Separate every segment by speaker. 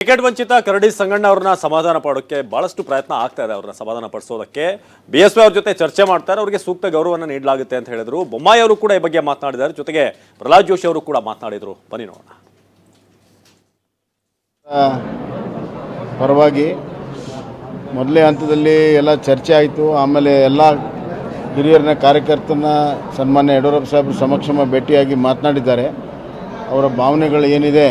Speaker 1: Ticket ವಂಚಿತ ಕರಡಿ ಸಂಗಣ್ಣ ಅವ್ರನ್ನ ಸಮಾಧಾನ ಪಡೋಕ್ಕೆ ಬಹಳಷ್ಟು ಪ್ರಯತ್ನ ಆಗ್ತಾ ಇದೆ ಅವ್ರನ್ನ ಸಮಾಧಾನ ಪಡಿಸೋದಕ್ಕೆ. ಬಿ ಎಸ್ ಪಿ ಅವ್ರ ಜೊತೆ ಚರ್ಚೆ ಮಾಡ್ತಾರೆ ಅವರಿಗೆ ಸೂಕ್ತ ಗೌರವವನ್ನು ನೀಡಲಾಗುತ್ತೆ ಅಂತ ಹೇಳಿದ್ರು. ಬೊಮ್ಮಾಯಿ ಅವರು ಕೂಡ ಈ ಬಗ್ಗೆ ಮಾತನಾಡಿದ್ದಾರೆ. ಜೊತೆಗೆ ಪ್ರಹ್ಲಾದ್ ಜೋಶಿ ಅವರು ಕೂಡ ಮಾತನಾಡಿದ್ರು. ಬನ್ನಿ ನೋಡೋಣ.
Speaker 2: ಪರವಾಗಿ ಮೊದಲೇ ಹಂತದಲ್ಲಿ ಎಲ್ಲ ಚರ್ಚೆ ಆಯಿತು. ಆಮೇಲೆ ಎಲ್ಲ ಹಿರಿಯರನ್ನ ಕಾರ್ಯಕರ್ತನ ಸನ್ಮಾನ್ಯ ಯಡಿಯೂರಪ್ಪ ಸಾಹೇಬ್ರ ಸಮಕ್ಷಮ ಭೇಟಿಯಾಗಿ ಮಾತನಾಡಿದ್ದಾರೆ. ಅವರ ಭಾವನೆಗಳು ಏನಿದೆ?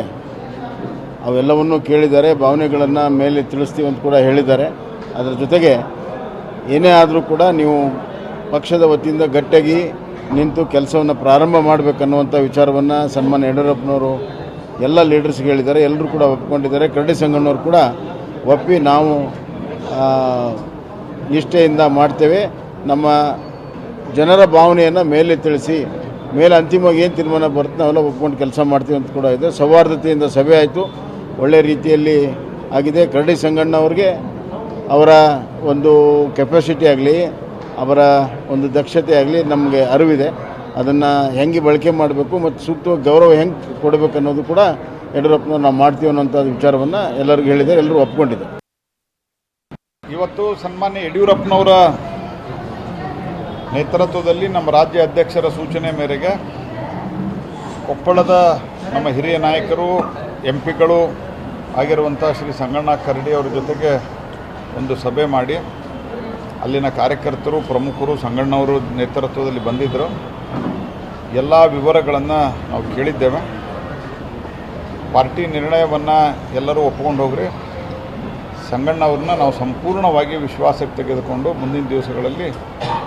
Speaker 2: ಅವೆಲ್ಲವನ್ನೂ ಕೇಳಿದ್ದಾರೆ ಭಾವನೆಗಳನ್ನು ಮೇಲೆ ತಿಳಿಸ್ತೀವಿ ಅಂತ ಕೂಡ ಹೇಳಿದ್ದಾರೆ. ಅದರ ಜೊತೆಗೆ ಏನೇ ಆದರೂ ಕೂಡ ನೀವು ಪಕ್ಷದ ವತಿಯಿಂದ ಗಟ್ಟಿಯಾಗಿ ನಿಂತು ಕೆಲಸವನ್ನು ಪ್ರಾರಂಭ ಮಾಡಬೇಕನ್ನುವಂಥ ವಿಚಾರವನ್ನು ಸನ್ಮಾನ್ಯ ಯಡಿಯೂರಪ್ಪನವರು ಎಲ್ಲ ಲೀಡರ್ಸ್ಗೆ ಹೇಳಿದ್ದಾರೆ. ಎಲ್ಲರೂ ಕೂಡ ಒಪ್ಪಿಕೊಂಡಿದ್ದಾರೆ ಕರಡಿ ಸಂಘನವರು ಕೂಡ ಒಪ್ಪಿ ನಾವು ನಿಷ್ಠೆಯಿಂದ ಮಾಡ್ತೇವೆ. ನಮ್ಮ ಜನರ ಭಾವನೆಯನ್ನು ಮೇಲೆ ತಿಳಿಸಿ, ಮೇಲೆ ಅಂತಿಮವಾಗಿ ಏನು ತೀರ್ಮಾನ ಬರುತ್ತೆ ನಾವೆಲ್ಲ ಒಪ್ಕೊಂಡು ಕೆಲಸ ಮಾಡ್ತೀವಿ ಅಂತ ಕೂಡ ಇದೆ. ಸೌಹಾರ್ದತೆಯಿಂದ ಸಭೆ ಆಯಿತು. ಒಳ್ಳೆ ರೀತಿಯಲ್ಲಿ ಆಗಿದೆ. ಕರಡಿ ಸಂಗಣ್ಣ ಅವ್ರಿಗೆ ಅವರ ಒಂದು ಕೆಪಾಸಿಟಿ ಆಗಲಿ, ಅವರ ಒಂದು ದಕ್ಷತೆ ಆಗಲಿ ನಮಗೆ ಅರಿವಿದೆ. ಅದನ್ನು ಹೆಂಗೆ ಬಳಕೆ ಮಾಡಬೇಕು ಮತ್ತು ಸೂಕ್ತವಾಗಿ ಗೌರವ ಹೆಂಗೆ ಕೊಡಬೇಕು ಅನ್ನೋದು ಕೂಡ ಯಡಿಯೂರಪ್ಪನವ್ರು ನಾವು ಮಾಡ್ತೀವಿ ಅನ್ನೋಂಥ ವಿಚಾರವನ್ನು ಎಲ್ಲರಿಗೂ ಹೇಳಿದ್ದಾರೆ, ಎಲ್ಲರೂ ಒಪ್ಕೊಂಡಿದ್ದಾರೆ.
Speaker 3: ಇವತ್ತು ಸನ್ಮಾನ್ಯ ಯಡಿಯೂರಪ್ಪನವರ ನೇತೃತ್ವದಲ್ಲಿ ನಮ್ಮ ರಾಜ್ಯ ಅಧ್ಯಕ್ಷರ ಸೂಚನೆ ಮೇರೆಗೆ ಕೊಪ್ಪಳದ ನಮ್ಮ ಹಿರಿಯ ನಾಯಕರು, ಎಂ ಪಿಗಳು ಆಗಿರುವಂಥ ಶ್ರೀ ಸಂಗಣ್ಣ ಕರಡಿ ಅವರ ಜೊತೆಗೆ ಒಂದು ಸಭೆ ಮಾಡಿ ಅಲ್ಲಿನ ಕಾರ್ಯಕರ್ತರು, ಪ್ರಮುಖರು, ಸಂಗಣ್ಣವರು ನೇತೃತ್ವದಲ್ಲಿ ಬಂದಿದ್ದರು ಎಲ್ಲ ವಿವರಗಳನ್ನು ನಾವು ಕೇಳಿದ್ದೇವೆ. ಪಾರ್ಟಿ ನಿರ್ಣಯವನ್ನು ಎಲ್ಲರೂ ಒಪ್ಕೊಂಡು ಹೋಗ್ರಿ. ಸಂಗಣ್ಣ ಅವ್ರನ್ನ ನಾವು ಸಂಪೂರ್ಣವಾಗಿ ವಿಶ್ವಾಸಕ್ಕೆ ತೆಗೆದುಕೊಂಡು ಮುಂದಿನ ದಿವಸಗಳಲ್ಲಿ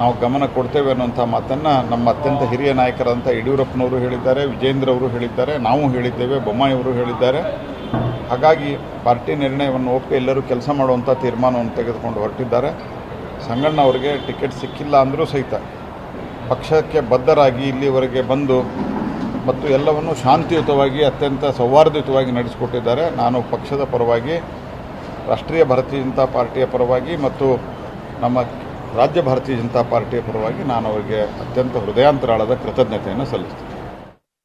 Speaker 3: ನಾವು ಗಮನ ಕೊಡ್ತೇವೆ ಅನ್ನೋಂಥ ಮಾತನ್ನು ನಮ್ಮ ಅತ್ಯಂತ ಹಿರಿಯ ನಾಯಕರಾದಂಥ ಯಡಿಯೂರಪ್ಪನವರು ಹೇಳಿದ್ದಾರೆ, ವಿಜೇಂದ್ರ ಅವರು ಹೇಳಿದ್ದಾರೆ, ನಾವು ಹೇಳಿದ್ದೇವೆ ಬೊಮ್ಮಾಯಿಯವರು ಹೇಳಿದ್ದಾರೆ. ಹಾಗಾಗಿ ಪಾರ್ಟಿ ನಿರ್ಣಯವನ್ನು ಒಪ್ಪಿ ಎಲ್ಲರೂ ಕೆಲಸ ಮಾಡುವಂಥ ತೀರ್ಮಾನವನ್ನು ತೆಗೆದುಕೊಂಡು ಹೊರಟಿದ್ದಾರೆ. ಸಂಗಣ್ಣ ಅವರಿಗೆ ಟಿಕೆಟ್ ಸಿಕ್ಕಿಲ್ಲ ಅಂದರೂ ಸಹಿತ ಪಕ್ಷಕ್ಕೆ ಬದ್ಧರಾಗಿ ಇಲ್ಲಿವರೆಗೆ ಬಂದು ಮತ್ತು ಎಲ್ಲವನ್ನು ಶಾಂತಿಯುತವಾಗಿ, ಅತ್ಯಂತ ಸೌಹಾರ್ದಯುತವಾಗಿ ನಡೆಸಿಕೊಟ್ಟಿದ್ದಾರೆ. ನಾನು ಪಕ್ಷದ ಪರವಾಗಿ, ರಾಷ್ಟ್ರೀಯ ಭಾರತೀಯ ಜನತಾ ಪಾರ್ಟಿಯ ಪರವಾಗಿ ಮತ್ತು ನಮ್ಮ ರಾಜ್ಯ ಭಾರತೀಯ ಜನತಾ ಪಾರ್ಟಿಯ ಪರವಾಗಿ ನಾನು ಅವರಿಗೆ ಅತ್ಯಂತ ಹೃದಯಾಂತರಾಳದ ಕೃತಜ್ಞತೆಯನ್ನು ಸಲ್ಲಿಸ್ತೀನಿ